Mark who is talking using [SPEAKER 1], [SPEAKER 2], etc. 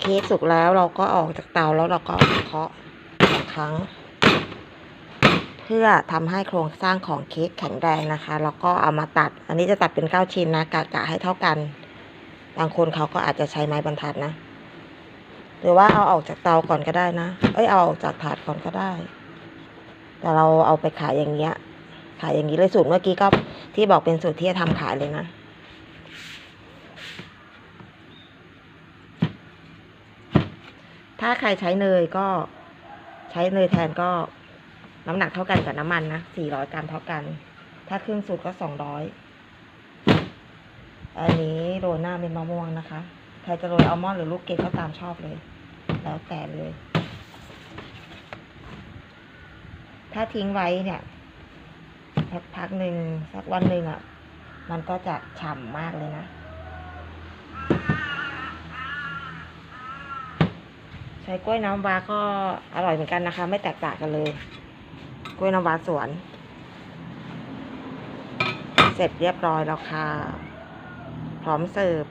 [SPEAKER 1] เค้กสุกแล้วเราก็ออกจากเตาแล้วเราก็เคาะสองครั้ง เพื่อทำให้โครงสร้างของเค้กแข็งแรงนะคะ แล้วก็เอามาตัด อันนี้จะตัดเป็นเก้าชิ้นนะกะกะให้เท่ากัน บางคนเขาก็อาจจะใช้ไม้บรรทัดนะ หรือว่าเอาออกจากเตาก่อนก็ได้นะ เอ้ยเอาออกจากถาดก่อนก็ได้ แต่เราเอาไปขายอย่างเงี้ยขายอย่างนี้เลยสูตรเมื่อกี้ก็ที่บอกเป็นสูตรที่จะทำขายเลยนะ ถ้าใครใช้เนยก็ใช้เนยแทนก็น้ำหนักเท่ากันกับน้ำมันนะ400กรัมเท่ากัน ถ้าครึ่งสูตรก็200อันนี้โรยหน้าเป็นมะม่วงนะคะใครจะโรยอัลมอนด์หรือลูกเกดก็ตามชอบเลย แล้วแต่เลย ถ้าทิ้งไว้เนี่ยสักพักหนึ่งสักวันหนึ่งอะ มันก็จะฉ่ำมากเลยนะ ช้กล้วยน้ำว้าก็อร่อยเหมือนกันนะคะ ไม่แตกต่างกันเลย กล้วยน้ำว้าสวน เสร็จเรียบร้อยแล้วค่ะ พร้อมเสิร์ฟ